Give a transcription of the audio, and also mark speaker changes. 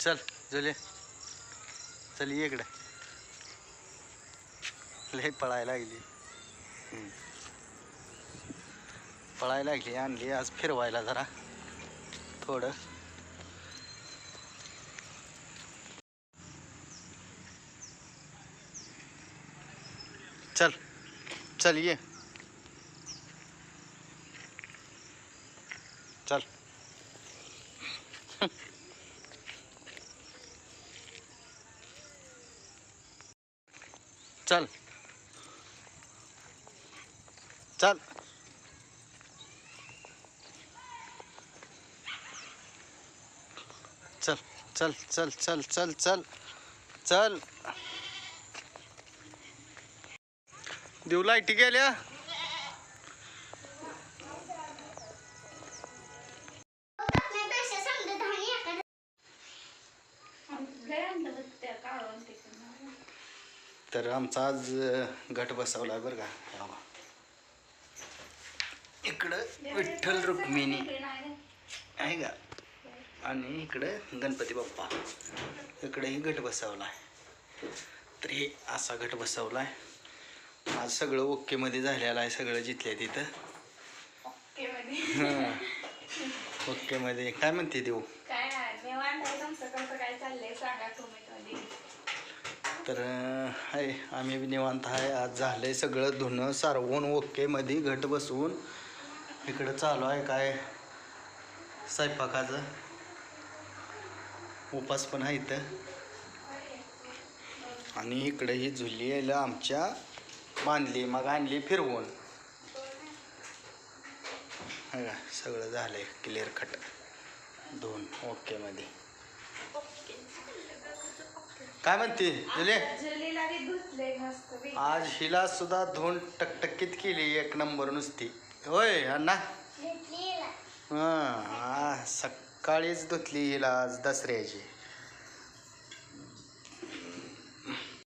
Speaker 1: चल जुले चल ये इकडे. लय पळायला लागली. पळायला लागली आणली. आज फिरवायला जरा. थोडं. चल चल ये. चल. चल. चल. चल चल चल चल चल चल चल. देऊ लाईटी गेल्या तर आमचा आज गट बसवला बरं का. इकडं विठ्ठल रुक्मिणी. आहे का? आणि इकडं गणपती बाप्पा. इकडेही गट बसवला आहे तर हे असा गट बसवला आहे आज सगळं ओकेमध्ये झालेलं आहे सगळं जिथल्या तिथं. हां. ओकेमध्ये. काय म्हणते देऊ? तर आहे आम्ही बी निवांत आहे आज झालं आहे सगळं धुणं सारवून ओकेमध्ये घट बसवून. इकडं चालू आहे काय? स्वयंपाकाचं. उपास पण आहे इथं. आणि इकडे ही झुली यायला आमच्या. बांधली मग आणली फिरवून. का सगळं झालंय. क्लिअर कट दोन ओकेमध्ये काय म्हणते? जुले?
Speaker 2: बी.
Speaker 1: आज हिला सुद्धा धुवून टकटकीत केली एक नंबर नुसती. होय अण्णा? हां सकाळीच धुतली हिला आज दसऱ्याची.